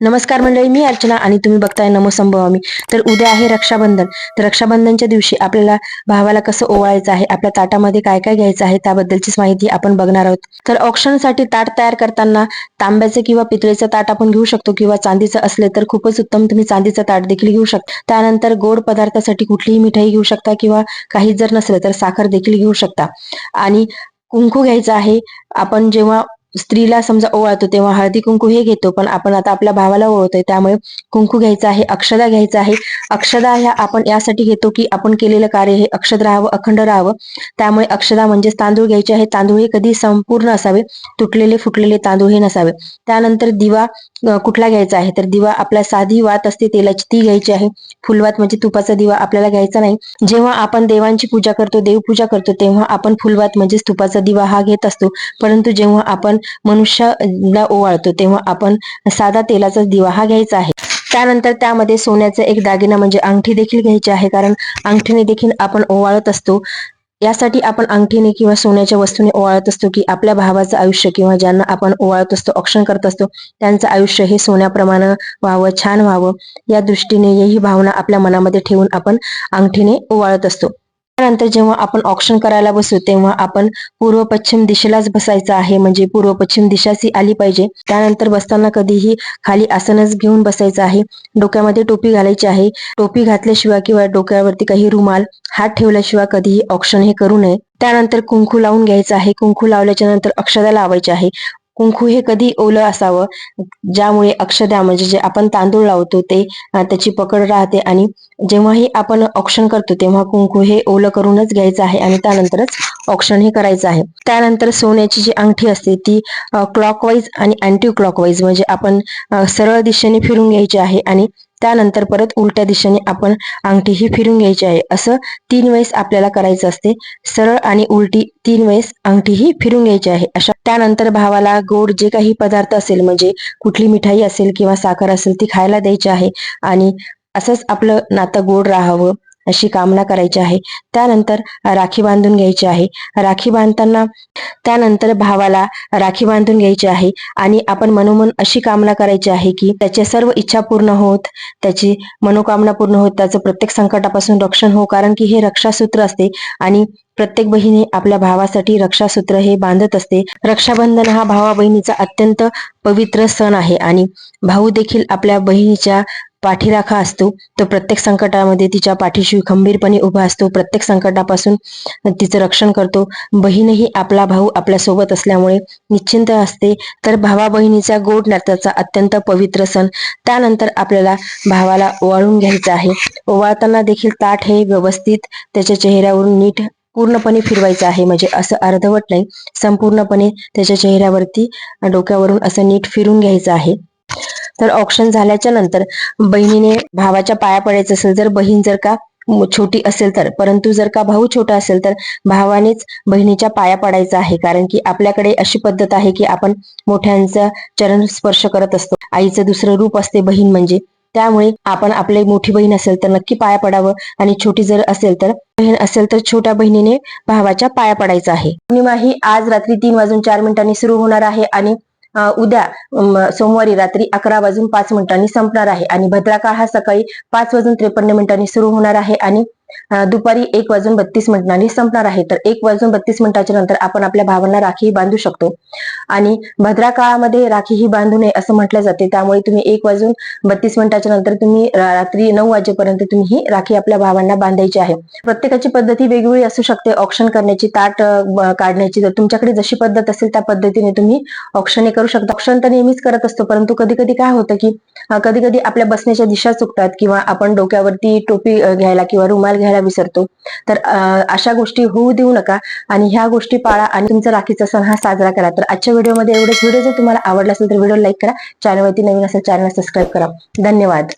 नमस्कार मंडळी मी अर्चना आणि तुम्ही बघताय नमो संभवामी तर उद्या आहे रक्षाबंधन. तर रक्षाबंधनच्या दिवशी आपल्याला भावाला कसं ओवाळायचं आहे आपल्या ताटामध्ये काय काय घ्यायचं आहे त्याबद्दलचीच माहिती आपण बघणार आहोत. तर ऑप्शनसाठी ताट तयार करताना तांब्याचे किंवा पितळेचं ताट आपण घेऊ शकतो किंवा चांदीचं असले तर खूपच उत्तम तुम्ही चांदीचं ताट देखील घेऊ शकता. त्यानंतर गोड पदार्थासाठी कुठलीही मिठाई घेऊ शकता किंवा काही जर नसलं तर साखर देखील घेऊ शकता. आणि कुंकू घ्यायचं आहे आपण जेव्हा स्त्रीला समजा ओवाळतो तेव्हा हळदी कुंकू हे घेतो पण आपण आता आपल्या भावाला ओळखतोय त्यामुळे कुंकू घ्यायचा आहे अक्षदा घ्यायचा आहे. अक्षदा ह्या आपण यासाठी घेतो की आपण केलेलं कार्य हे अक्षद राहावं अखंड राहावं. त्यामुळे अक्षदा म्हणजेच तांदूळ घ्यायचे आहे. तांदूळ हे कधी संपूर्ण असावे तुटलेले फुटलेले तांदूळ हे नसावे. त्यानंतर दिवा कुठला घ्यायचा आहे? तर दिवा आपल्या साधी वात असते तेलाची ती घ्यायची आहे. फुलवात म्हणजे तुपाचा दिवा आपल्याला घ्यायचा नाही. जेव्हा आपण देवांची पूजा करतो देवपूजा करतो तेव्हा आपण फुलवात म्हणजेच तुपाचा दिवा हा घेत असतो. परंतु जेव्हा आपण मनुष्याला ओवाळतो तेव्हा आपण साधा तेलाचा दिवा हा घ्यायचा आहे. त्यानंतर त्यामध्ये सोन्याचा एक दागिना म्हणजे अंगठी देखील घ्यायची आहे कारण अंगठीने देखील आपण ओवाळत असतो. यासाठी आपण अंगठीने किंवा सोन्याच्या वस्तूने ओवाळत असतो की आपल्या भावाचं आयुष्य किंवा ज्यांना आपण ओवाळत असतो औक्षण करत असतो त्यांचं आयुष्य हे सोन्याप्रमाणे व्हावं छान व्हावं. या दृष्टीने ही भावना आपल्या मनामध्ये ठेवून आपण अंगठीने ओवाळत असतो. त्यानंतर जेव्हा आपण ऑप्शन करायला बसू तेव्हा आपण पूर्व पश्चिम दिशेलाच बसायचं आहे. म्हणजे पूर्व पश्चिम दिशाच आली पाहिजे. त्यानंतर बसताना कधीही खाली आसनच घेऊन बसायचं आहे. डोक्यामध्ये टोपी घालायची आहे. टोपी घातल्याशिवाय किंवा डोक्यावरती काही रुमाल हात ठेवल्याशिवाय कधीही ऑप्शन हे करू नये. त्यानंतर कुंकू लावून घ्यायचं आहे. कुंकू लावल्याच्या नंतर अक्षदा लावायची आहे. कुंकू हे कधी ओलं असावं? ज्यामुळे अक्षदा म्हणजे जे आपण तांदूळ लावतो ते त्याची पकड राहते आणि जेव्हाही आपण ऑक्शन करतो तेव्हा कुंकू हे ओलं करूनच घ्यायचं आहे आणि त्यानंतरच ऑक्शन हे करायचं आहे. त्यानंतर सोन्याची जी अंगठी असते ती क्लॉकवाईज आणि अँटी क्लॉकवाईज म्हणजे आपण सरळ दिशेने फिरून घ्यायची आहे आणि त्यानंतर परत उलट्या दिशेने आपण अंगठी ही फिरून घ्यायची आहे. असं तीन वेळेस आपल्याला करायचं असते. सरळ आणि उलटी तीन वेळेस अंगठी ही फिरून घ्यायची आहे. अशा त्यानंतर भावाला गोड जे काही पदार्थ असेल म्हणजे कुठली मिठाई असेल किंवा साखर असेल ती खायला द्यायची आहे आणि असंच आपलं नातं गोड राहावं अशी कामना करायची आहे. त्यानंतर राखी बांधून घ्यायची आहे. राखी बांधताना त्यानंतर भावाला राखी बांधून घ्यायची आहे आणि आपण मनोमन अशी कामना करायची आहे की त्याच्या सर्व इच्छा पूर्ण होत त्याची मनोकामना पूर्ण होत त्याचं प्रत्येक संकटापासून रक्षण हो कारण की हे रक्षासूत्र असते आणि प्रत्येक बहिणी आपल्या भावासाठी रक्षासूत्र हे बांधत असते. रक्षाबंधन हा भावा बहिणीचा अत्यंत पवित्र सण आहे आणि भाऊ देखील आपल्या बहिणीच्या पाठीराखा असतो. तो प्रत्येक संकटामध्ये तिच्या पाठीशी खंबीरपणे उभा असतो. प्रत्येक संकटापासून तिचं रक्षण करतो. बहीणही आपला भाऊ आपल्यासोबत असल्यामुळे निश्चिंत असते. तर भावा बहिणीचा गोड नात्याचा अत्यंत पवित्र सण त्यानंतर आपल्याला भावाला ओवाळून घ्यायचं आहे. ओवाळताना देखील ताट हे व्यवस्थित त्याच्या चेहऱ्यावरून नीट पूर्णपणे फिरवायचं आहे. म्हणजे असं अर्धवट नाही. संपूर्णपणे त्याच्या चेहऱ्यावरती डोक्यावरून असं नीट फिरून घ्यायचं आहे. तर ऑप्शन झाल्याच्यानंतर बहिणीने भावाच्या पाया पडायचं असेल जर बहीण जर का छोटी असेल तर परंतु जर का भाऊ छोटा असेल तर भावानेच बहिणीच्या पाया पडायचा आहे. कारण की आपल्याकडे अशी पद्धत आहे की आपण मोठ्यांचा चरण स्पर्श करत असतो. आईचं दुसरं रूप असते बहीण म्हणजे. त्यामुळे आपण आपली मोठी बहीण असेल तर नक्की पाया पडावं आणि छोटी जर असेल तर बहीण असेल तर छोट्या बहिणीने भावाच्या पाया पडायचं आहे. पौर्णिमा ही आज रात्री तीन वाजून चार मिनिटांनी सुरू होणार आहे आणि उद्या सोमवारी रात्री अकरा वाजून पाच मिनिटांनी संपणार आहे आणि भद्राकाळ हा सकाळी पाच वाजून त्रेपन्न मिनिटांनी सुरू होणार आहे आणि दुपारी एक वाजून बत्तीस मिनिटांनी संपणार आहे. तर एक वाजून बत्तीस मिनिटाच्या नंतर आपण आपल्या भावांना राखी बांधू शकतो. आणि भद्रा काळामध्ये राखी ही बांधू नये असं म्हटलं जाते. त्यामुळे तुम्ही एक वाजून बत्तीस मिनिटाच्या नंतर तुम्ही रात्री नऊ वाजेपर्यंत तुम्ही ही राखी आपल्या भावांना बांधायची आहे. प्रत्येकाची पद्धती वेगवेगळी असू शकते. ऑप्शन करण्याची ताट काढण्याची. जर तुमच्याकडे जशी पद्धत असेल त्या पद्धतीने तुम्ही ऑप्शन करू शकता. ऑप्शन तर नेहमीच करत असतो. परंतु कधी कधी काय होतं की कधी कधी आपल्या बसण्याच्या दिशा चुकतात किंवा आपण डोक्यावरती टोपी घ्यायला किंवा रुमाल घ्यायला विसरतो. तर अशा गोष्टी होऊ देऊ नका आणि ह्या गोष्टी पाळा आणि तुमचा राखीचा सण हा साजरा करा. तर आजच्या व्हिडिओमध्ये एवढेच. व्हिडिओ जर तुम्हाला आवडला असेल तर व्हिडिओ लाईक करा. चॅनलवरती नवीन असेल चॅनल सबस्क्राईब करा. धन्यवाद.